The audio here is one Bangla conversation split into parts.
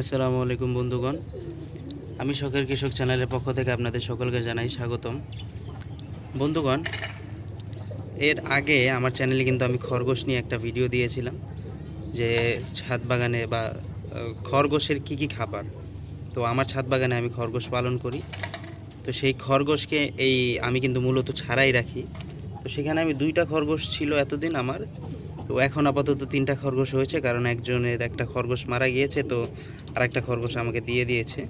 আসসালামু আলাইকুম বন্ধুগণ। আমি শখের কৃষক চ্যানেলের পক্ষ থেকে আপনাদের সকলকে জানাই স্বাগতম। বন্ধুগণ, এর আগে আমার চ্যানেলে কিন্তু আমি খরগোশ নিয়ে একটা ভিডিও দিয়েছিলাম যে ছাদ বাগানে বা খরগোশের কি কি খাবার। তো আমার ছাদ বাগানে আমি খরগোশ পালন করি। তো সেই খরগোশকে এই আমি কিন্তু মূলত ছাড়াই রাখি। তো সেখানে আমি দুইটা খরগোশ ছিল এতদিন আমার। তো এখন আপাতত তিনটা খরগোশ হয়েছে, কারণ একজনের একটা খরগোশ মারা গিয়েছে, তো আর একটা খরগোশ আমাকে দিয়ে দিয়েছে।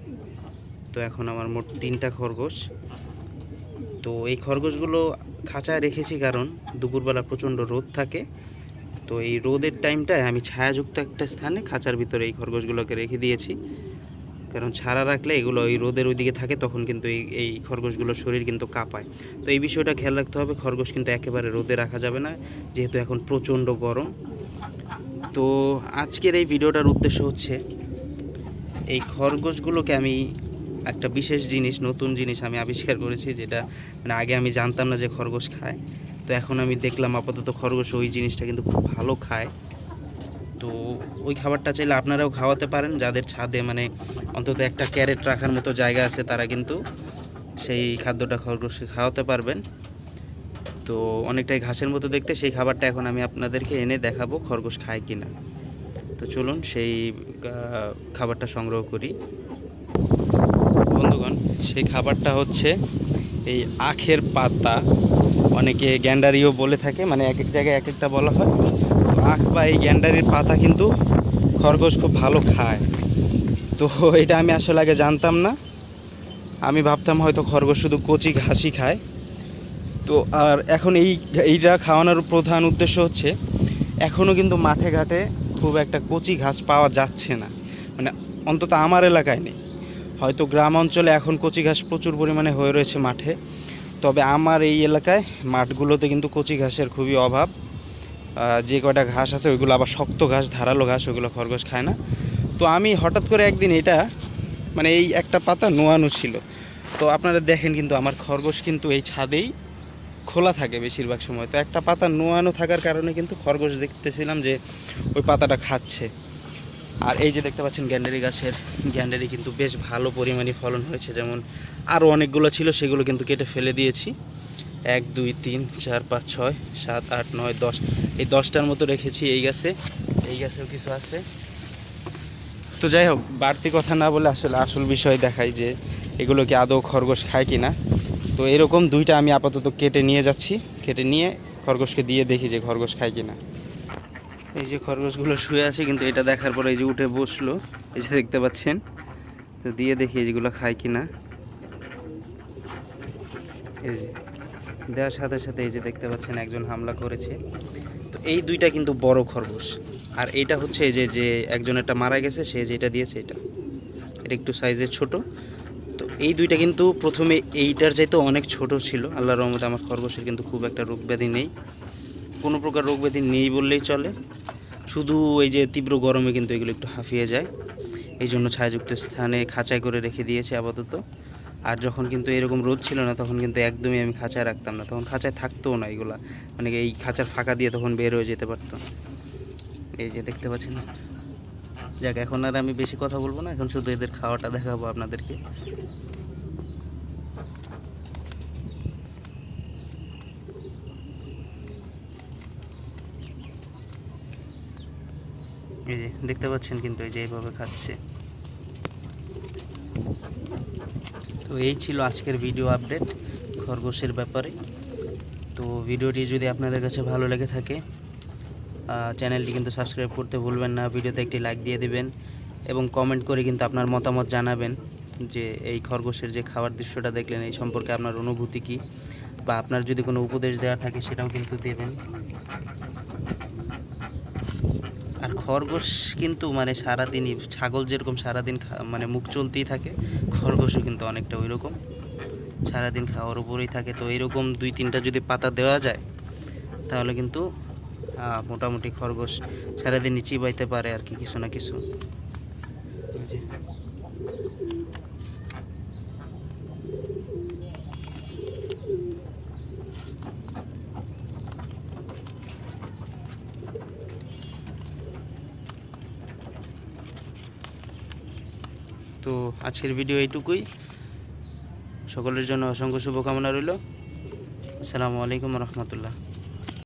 তো এখন আমার মোট তিনটা খরগোশ। তো এই খরগোশগুলো খাঁচায় রেখেছি, কারণ দুপুরবেলা প্রচণ্ড রোদ থাকে। তো এই রোদের টাইমটায় আমি ছায়াযুক্ত একটা স্থানে খাঁচার ভিতরে এই খরগোশগুলোকে রেখে দিয়েছি। কারণ ছাড়া রাখলে এগুলো ওই রোদের ওইদিকে থাকে, তখন কিন্তু এই এই খরগোশগুলোর শরীর কিন্তু কাঁপায়। তো এই বিষয়টা খেয়াল রাখতে হবে, খরগোশ কিন্তু একেবারে রোদে রাখা যাবে না, যেহেতু এখন প্রচণ্ড গরম। তো আজকের এই ভিডিওটার উদ্দেশ্য হচ্ছে, এই খরগোশগুলোকে আমি একটা বিশেষ জিনিস, নতুন জিনিস আমি আবিষ্কার করেছি, যেটা মানে আগে আমি জানতাম না যে খরগোশ খায়। তো এখন আমি দেখলাম আপাতত খরগোশ ওই জিনিসটা কিন্তু খুব ভালো খায়। তো ওই খাবারটা চাইলে আপনারাও খাওয়াতে পারেন। যাদের ছাদে মানে অন্তত একটা ক্যারেট রাখার মতো জায়গা আছে, তারা কিন্তু সেই খাদ্যটা খরগোশকে খাওয়াতে পারবেন। তো অনেকটাই ঘাসের মতো দেখতে, সেই খাবারটা এখন আমি আপনাদেরকে এনে দেখাবো খরগোশ খায় কিনা। তো চলুন সেই খাবারটা সংগ্রহ করি। বন্ধুগণ, সেই খাবারটা হচ্ছে এই আখের পাতা। অনেকে গ্যান্ডারিও বলে থাকে মানে এক এক জায়গায় এক একটা বলা হয়। আখ বা এই গ্যান্ডারির পাতা কিন্তু খরগোশ খুব ভালো খায়। তো এটা আমি আসলে আগে জানতাম না। আমি ভাবতাম হয়তো খরগোশ শুধু কচি ঘাসই খায়। তো আর এখন এই, এইটা খাওয়ানোর প্রধান উদ্দেশ্য হচ্ছে এখনও কিন্তু মাঠে ঘাটে খুব একটা কচি ঘাস পাওয়া যাচ্ছে না। মানে অন্তত আমার এলাকায় নেই। হয়তো গ্রাম অঞ্চলে এখন কচি ঘাস প্রচুর পরিমাণে হয়ে রয়েছে মাঠে। তবে আমার এই এলাকায় মাঠগুলোতে কিন্তু কচি ঘাসের খুবই অভাব। যে কয়টা ঘাস আছে, ওইগুলো আবার শক্ত ঘাস, ধারালো ঘাস ওইগুলো খরগোশ খায় না। তো আমি হঠাৎ করে একদিন এটা মানে এই একটা পাতা নোয়ানো ছিল। তো আপনারা দেখেন কিন্তু আমার খরগোশ কিন্তু এই ছাদেই খোলা থাকে বেশিরভাগ সময়। তো একটা পাতা নোয়ানো থাকার কারণে কিন্তু খরগোশ দেখতেছিলাম যে ওই পাতাটা খাচ্ছে। আর এই যে দেখতে পাচ্ছেন গ্যান্ডারি গাছের, গ্যান্ডারি কিন্তু বেশ ভালো পরিমাণে ফলন হয়েছে। যেমন আরও অনেকগুলো ছিল, সেগুলো কিন্তু কেটে ফেলে দিয়েছি। এক, দুই, তিন, চার, পাঁচ, ছয়, সাত, আট, নয়, দশ। এই দশটার মতো রেখেছি এই গাছে। এই গাছেও কিছু আছে। তো যাই হোক, বাড়তি কথা না বলে আসলে আসল বিষয় দেখাই যে এগুলো কি আদৌ খরগোশ খায় কি না তো এরকম দুইটা আমি আপাতত কেটে নিয়ে যাচ্ছি। কেটে নিয়ে খরগোশকে দিয়ে দেখি যে খরগোশ খায় কি না এই যে খরগোশগুলো শুয়ে আছে, কিন্তু এটা দেখার পরে এই যে উঠে বসল, এই যে দেখতে পাচ্ছেন। তো দিয়ে দেখি এইগুলো খায় কি না এই যে। দেওয়ার সাথে সাথে এই যে দেখতে পাচ্ছেন একজন হামলা করেছে। তো এই দুইটা কিন্তু বড় খরগোশ। আর এইটা হচ্ছে এই যে যে একজন একটা মারা গেছে, সে যেটা দিয়েছে এটা। এটা একটু সাইজের ছোট। তো এই দুইটা কিন্তু প্রথমে এইটার চাইতে অনেক ছোট ছিল। আল্লাহর রহমতে আমার খরগোশের কিন্তু খুব একটা রোগ ব্যাধি নেই। কোনো প্রকার রোগ ব্যাধি নেই বললেই চলে। শুধু এই যে তীব্র গরমে কিন্তু এগুলো একটু হাঁফিয়ে যায়। এই জন্য ছায়াযুক্ত স্থানে খাঁচায় করে রেখে দিয়েছে আপাতত। আর যখন কিন্তু এরকম রোদ ছিল না, তখন কিন্তু একদমই আমি খাঁচায় রাখতাম না। তখন খাঁচায় থাকতোও না এগুলা। মানে এই খাঁচার ফাঁকা দিয়ে তখন বের হয়ে যেতে পারতো এই যে দেখতে পাচ্ছেন? যাক, এখন আর আমি বেশি কথা বলব না, এখন শুধু এদের খাওয়াটা দেখাবো আপনাদেরকে। এই যে দেখতে পাচ্ছেন কিন্তু এই যে এইভাবে খাচ্ছে। তো এই ছিল আজকের ভিডিও আপডেট খরগোশের ব্যাপারে। তো ভিডিওটি যদি আপনাদের কাছে ভালো লেগে থাকে চ্যানেলটি কিন্তু সাবস্ক্রাইব করতে ভুলবেন না, ভিডিওতে একটি লাইক দিয়ে দেবেন এবং কমেন্ট করে কিন্তু আপনার মতামত জানাবেন যে এই খরগোশের যে খাওয়ার দৃশ্যটা দেখলেন, এই সম্পর্কে আপনার অনুভূতি কী? বা আপনার যদি কোনো উপদেশ দেওয়া থাকে, সেটাও কিন্তু দেবেন। খরগোশ কিন্তু মানে সারাদিনই, ছাগল যেরকম সারাদিন মানে মুখ চলতেই থাকে, খরগোশও কিন্তু অনেকটা ওই রকম সারাদিন খাওয়ার উপরেই থাকে। তো এরকম দুই তিনটা যদি পাতা দেওয়া যায়, তাহলে কিন্তু মোটামুটি খরগোশ সারাদিনই চিবাইতে পারে আর কি, কিছু না কিছু। তো আজকের ভিডিও এইটুকুই। সকলের জন্য অসংখ্য শুভকামনা রইল। আসসালামু আলাইকুম রহমতুল্লাহ।